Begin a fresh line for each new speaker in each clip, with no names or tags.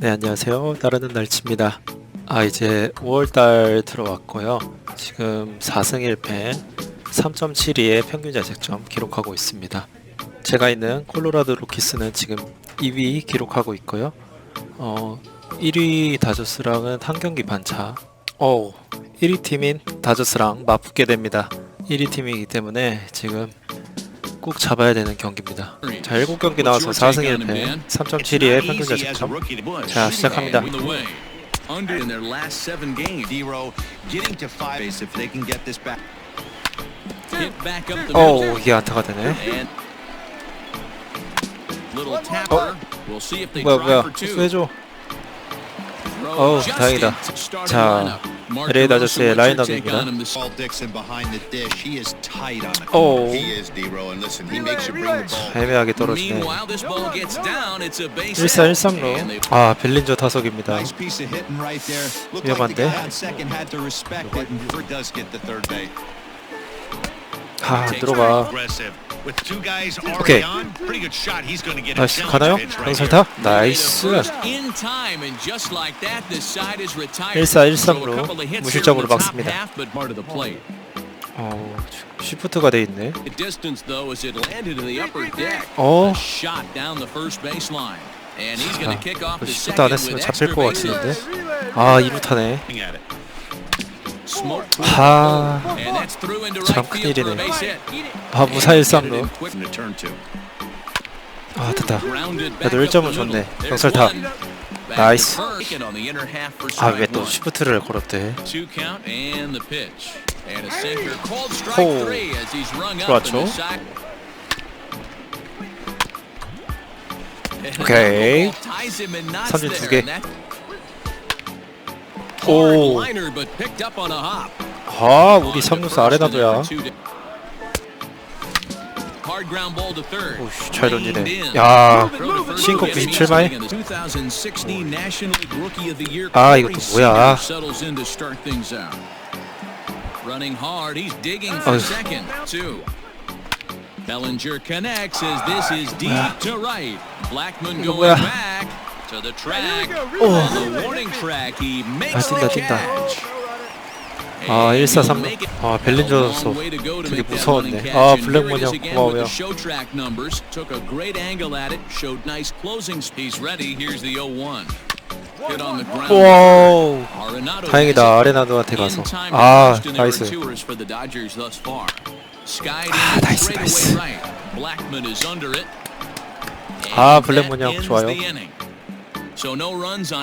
네 안녕하세요. 따르는 날치입니다. 아 이제 5월달 들어왔고요. 지금 4승 1패 3.72의 평균 자책점 기록하고 있습니다. 제가 있는 콜로라도 로키스는 지금 2위 기록하고 있고요. 어 1위 다저스랑은 한 경기 반차. 어 1위 팀인 다저스랑 맞붙게 됩니다. 1위 팀이기 때문에 지금 꼭 잡아야 되는 경기입니다 자 7경기 나와서 4승 1패 3.72의 평균 자책점 자, 시작합니다.
Under in their last seven games.
Zero getting to five base if they can get this back.
Hit back up the
어. 이게 안타가 되네
And little tapper. We'll see if they
뭐야
try
뭐야
for two.
수해줘 어우, 다행이다. 자, LA 다저스의 라인업입니다. Oh.
Ball.
애매하게 떨어지네
Meanwhile, this ball gets down. It's a base
1사
hit.
1삼로
And they
아 벨린저 타석입니다 위험한데? 아 들어가
a
나이스 가나요?
here.
나이스
In time, and just like that, this side is retired.
1사
So a
1삼로
couple of hits
무실점으로 막습니다. 어 시프트가 돼 있네. 어
the
시프트 안 했으면 잡힐 것. 같은데 아 2루 타네
into
참 큰일이네. 아 무사 1삼로
Quick
From the turn two.
아 됐다 그래도
up
1점은
the
좋네.
Back to
나이스. 아 왜 또. 시프트를 걸었대 호.
side.
오케이. 삼진
there,
두 개.
Hop.
아 우리
On to
3루수
first and
아레나도야. 오씨 잘 던지네. 야
Throw to first,
신고
getting
97 마일?
in the 2016 National League Rookie of the Year.
아,
Corey
이것도 뭐야.
Running hard, he's digging for second. Two. Bellinger connects as this is deep to right. Blackman going back to the track.
오.
On the warning track, he makes
뛴다,
the
뛴다.
catch.
아
And
1사
he'll
3루
make it.
아
go to
되게 무서웠네. 아,
And
블랙
here it is
모녀
again with
고마워요.
the show track numbers. Took a great angle at it. Showed nice closing. He's ready. Here's the 0-1. Hit on the ground.
와우
Arenado
다행이다. 아레나도한테 가서 아 나이스 아, 나이스, 나이스. 아,
And
블랙
that
모녀
ends
좋아요.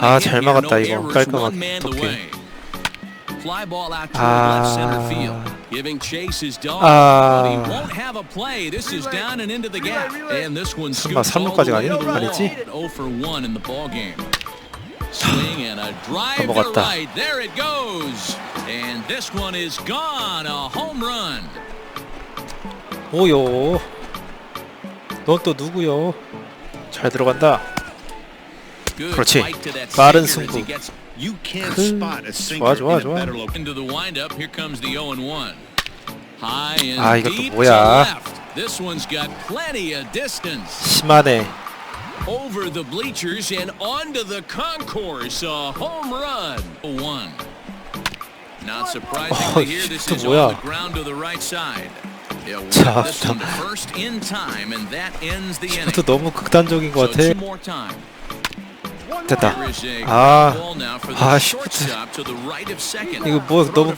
아, 잘 막았다,
no
이거.
errors,
깔끔하게.
one man
덕해.
away. Fly ball out to
아.
left center field. Giving chase his dog.
아.
But he won't have a play. This is down and into the gap. And this one
설마
scoots all
삼루까지
the way
가니?
to the
아니지?
wall. 0 for 1 in the ball game. Swing and a drive to
넘어갔다.
right. There it goes. And this one is gone. A home run.
오요 넌 또 누구요 잘 들어간다 그렇지. 빠른 승부.
a
좋아, 좋아, 좋아.
better location.
into the windup. Here comes the 0 and 1. High and
아, 이것도 뭐야. 심하네
over the bleachers and onto the concourse. A home run. One. Not surprisingly
어,
here, this
또
is
뭐야.
on the ground to the right side. They'll
자,
inning.
시프트 너무 극단적인 것 같아. 됐다 아, 아, 시프트. 이거 뭐 너무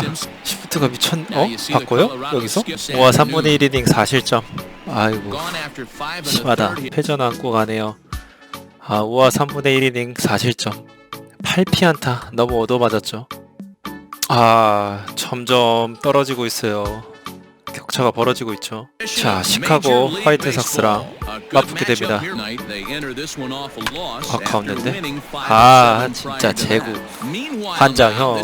him.
시프트가 미쳤 어? 바꿔요? 여기서?
skips
와
afternoon.
3분의 1 이닝 4실점 아이고 심하다. 패전 안고 가네요 아 우와 3분의 1 이닝 4실점 8피안타 너무 얻어맞았죠 아 점점 떨어지고 있어요 격차가 벌어지고 있죠 자 시카고 화이트삭스랑 맞붙게 됩니다 아까웠는데? 아, 진짜 제구. 환장형.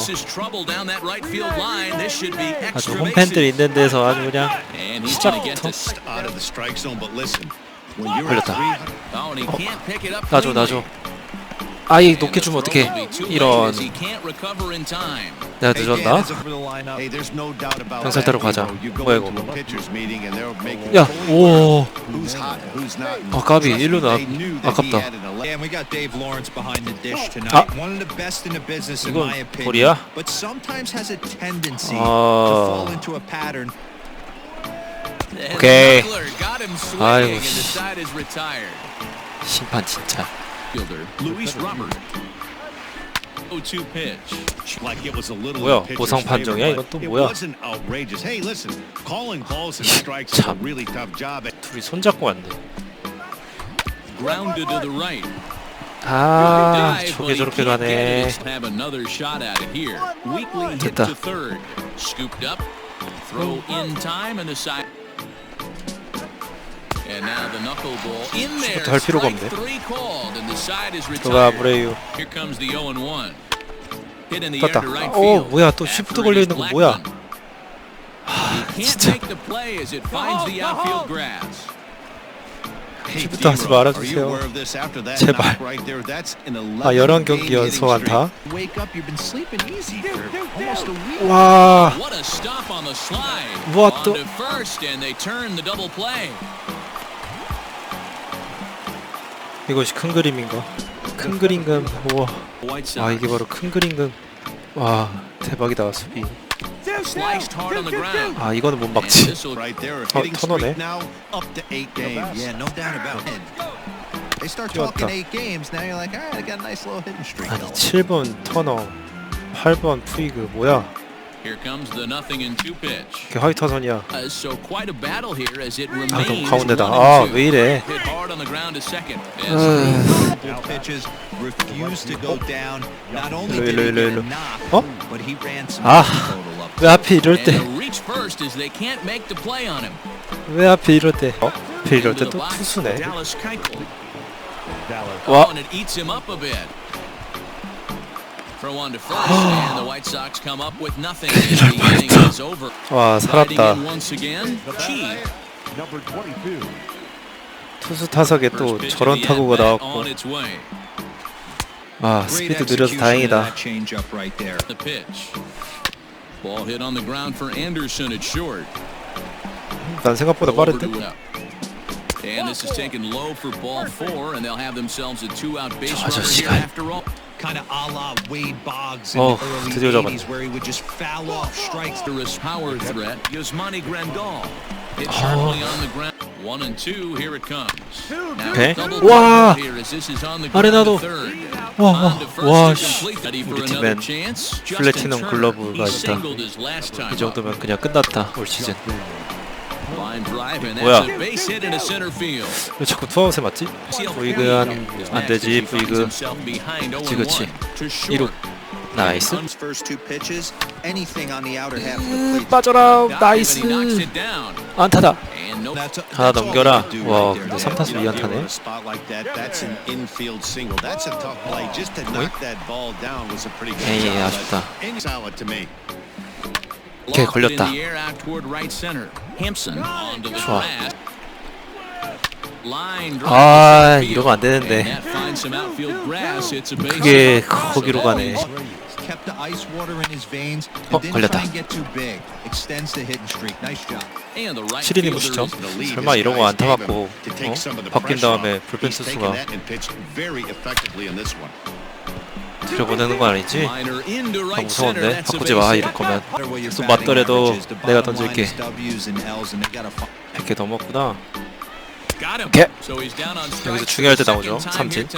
아주 홈팬들 있는 데서 아주 그냥 시작부터
Out of the strike zone, but listen, when you're
걸렸다.
at three,
나줘 나줘 아이 높게 주면 어떡해 이런 내가 늦었나? 병살. 타러 가자. 뭐야, 이거.
a pitchers meeting and they're making
야,
fully
오,
who's hot, who's not.
아, 까비. 아-
that he
아깝다. Ah.
In
이건. 볼이야? 아. 오케이. 아이고. 심판 진짜.
Fielder Luis Robert. 0-2 pitch.
Like it was a little
뭐야,
in pitcher's
보상
favor,
판정이야?
but
이건 또
it
뭐야?
wasn't outrageous. Hey, listen, calling balls and strikes is a
참.
really tough job.
둘이 손잡고 왔네.
Grounded to the right.
아,
Dive,
저게
but he
저렇게
can't get
가네.
it. Have another shot at it here. Weakly hit
됐다.
to third. Scooped up. Throw in time and the side. And now the knuckleball in there.
할 필요가 없네.
retired.
브레이유.
Here comes the 0 and 1. Hit in the air
떴다.
field.
뭐야, 또
it
걸려 있는 거 뭐야?
Can't
진짜. 시부터 하지 말아주세요. 제발. 아,
11
11경기
game
연속 안타.
Up, you've been
이것이 큰 그림인가? 큰 그림금. 우와. 아, 이게 바로 큰 그림금. 와, 대박이다 수비. 아, 이거는 못 막지. 어, 터너네. 뛰었다. 아니,
going.
7번 터너, 8번 푸이그 뭐야?
Here comes the nothing in two pitch.
이게 화이터선이야.
Uh, so quite a battle here as it
아,
remains
너무 가운데다.
one
아,
and two.
왜 이래?
Hit hard on the ground to second.
아,
Couple pitches, refused to go down. Not only
일로,
did
일로,
he
일로,
get
일로.
a knock,
어?
but he ran some
아,
total up.
왜 하필 이럴
And
때?
to reach first as they can't make the play on him.
왜 하필 이럴 때? 어? 하필 이럴
Into
때
the
또
box,
투수네.
Dallas Keuchel.
와,
Oh, and it eats him up a bit.
와 살았다. 투수 타석에 또 저런 타구가 나왔고. 아 스피드 느려서 다행이다. 난 생각보다 빠른데?
And this is taken low for ball four, and they'll have themselves a two-out base
저
runner here after all.
Kind of a la Wade Boggs in
어,
the early
드디어 잡았네.
80s where he would just foul off strikes.
After his power threat, Yasmani Grandal. Hit sharply on the ground. One and two, here it comes. Now
오케이.
double
와, 아레나도. 와, 와,
to
씨. 우리 팀엔. 플래티넘 글러브가 있다. 이. 정도면 그냥 끝났다 올 시즌. 뭐야? 왜 자꾸 투아웃에 맞지? 부이그 한 안 되지 부이그. 그치, 그치. 1루 나이스. 음,
plate.
빠져라
나이스.
안타다. 하나 넘겨라. 와. 근데 3타수
You know,
2안타네.
a spot like that, that's an infield single. That's a tough play. Just to knock that ball down was a pretty good
에이. 아쉽다.
in
걸렸다. 좋아. 아. 이러면 안 되는데 그게. 거기로 가네. 어, 걸렸다.
try and get too big. Extends the hitting streak. Nice job.
And the right
7이닝
fielder
무시점?
is-
The lead
설마 이러고
guys
안타
take
어? 바뀐 다음에. 불펜 투수가
one.
들여보내는 건 아니지? 아. 무서운데? 바꾸지 마. 이럴 거면
batting
맞더라도 내가 던질게 100개 넘었구나. 오케이. 여기서 중요할 때 나오죠, 삼진.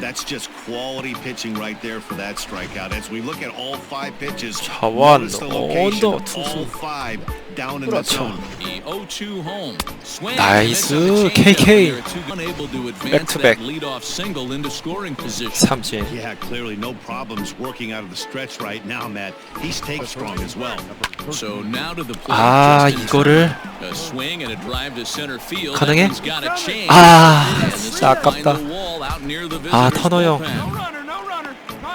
tonight.
That's just quality pitching right there for that strikeout. As we look at all five pitches,
자완,
notice the location
언더
of
투수.
all five down in the
그렇죠.
zone.
The 0-2 home. Swing.
나이스,
Missed on the
KK.
changeup there. Two unable to advance
Back to
that
back.
leadoff single into scoring position.
삼진
Yeah, clearly no problems working out of the stretch right now, Matt. He's take strong as well.
So now to the plate.
아
Justin
이거를
A swing and a drive to center field.
가능해?
That one's got a chance.
아
And this
진짜
will find
아깝다 아 터너 형
bullpen.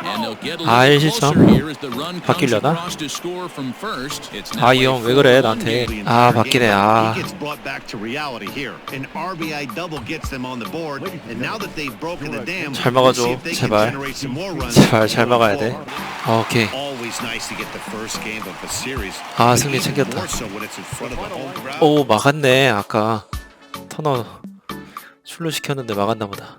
And they'll get a
아,
little
1실점?
closer here as the run comes
바뀌려나?
across to score from first. It's now
아, 이 형 왜 그래
4-1
나한테. 아 바뀌네 아
He gets brought back to reality here. An RBI double gets them on the board, and now that they've broken the dam,
잘 막아줘, 제발. 제발 잘 막아야 돼. 아, 오케이. 아 승리 챙겼다. 오 막았네 아까 터너 출루 시켰는데 막았나 보다